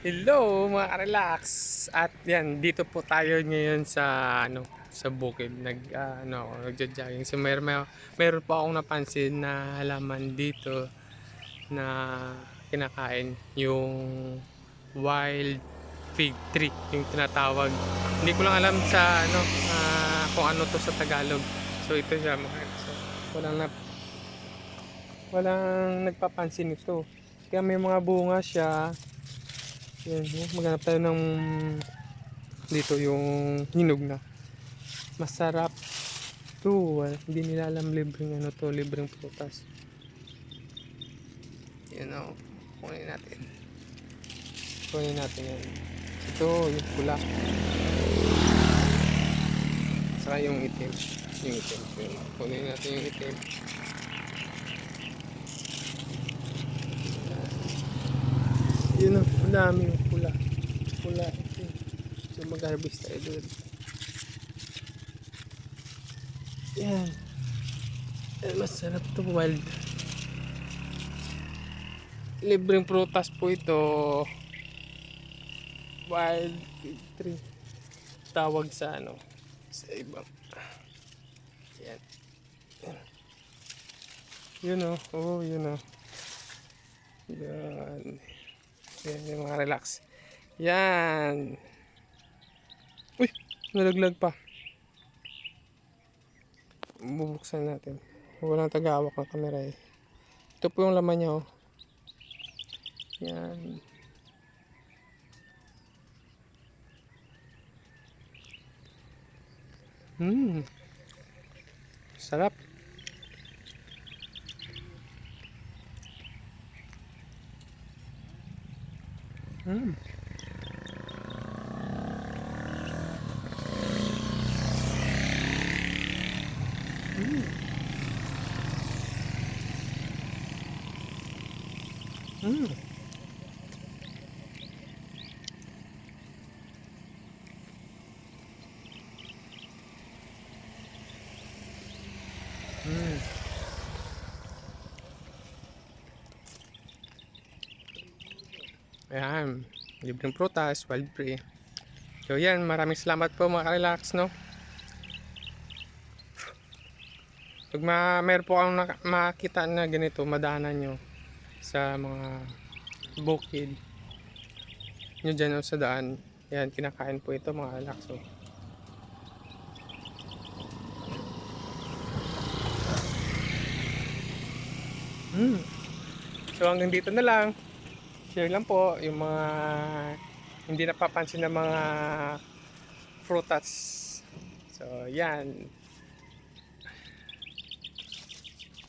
Hello mga relax At yan, dito po tayo ngayon sa ano sa bukid nag ah, ano ako, nagja-jogging. So mer mer meron po akong napansin na halaman dito na kinakain yung wild fig tree yung tinatawag. Hindi ko lang alam sa ano ah, kung ano to sa Tagalog. So ito siya mga so, walang na walang nagpapansin ito. Kaya may mga bunga siya. Yan, maghanap tayo ng dito yung hinog na. Masarap. to hindi nila alam libreng ano to, libreng prutas. Yan o. Kunin natin. Kunin natin yan. Ito, yung pula. Saka yung itim. Yung itim. Kunin natin yung itim. Yun ang dami yung pula. Pula. So mag-harvest tayo doon. Yan. Yan, masarap to wild. Libreng prutas po ito. Wild fig tree. Tawag sa ano. Sa ibang. Yan. Yan. Yun o. Oh, yun o. Yan. Yan yung mga relax. Yan. Uy, nalaglag pa. Bubuksan natin. Walang tagahawak ng kamera eh. Ito po yung laman niya oh. Yan. Hmm. Sarap. Hmm. Mm. Mm. Ayan, libreng prutas, wild free. So yan, maraming salamat po mga relax no. Pag ma meron po naka- makita na ganito, madaanan nyo sa mga bukid nyo dyan sa daan. Yan, kinakain po ito mga relax. oh. Hmm. So hanggang dito na lang. Share lang po yung mga hindi napapansin ng mga fruitats. So yan.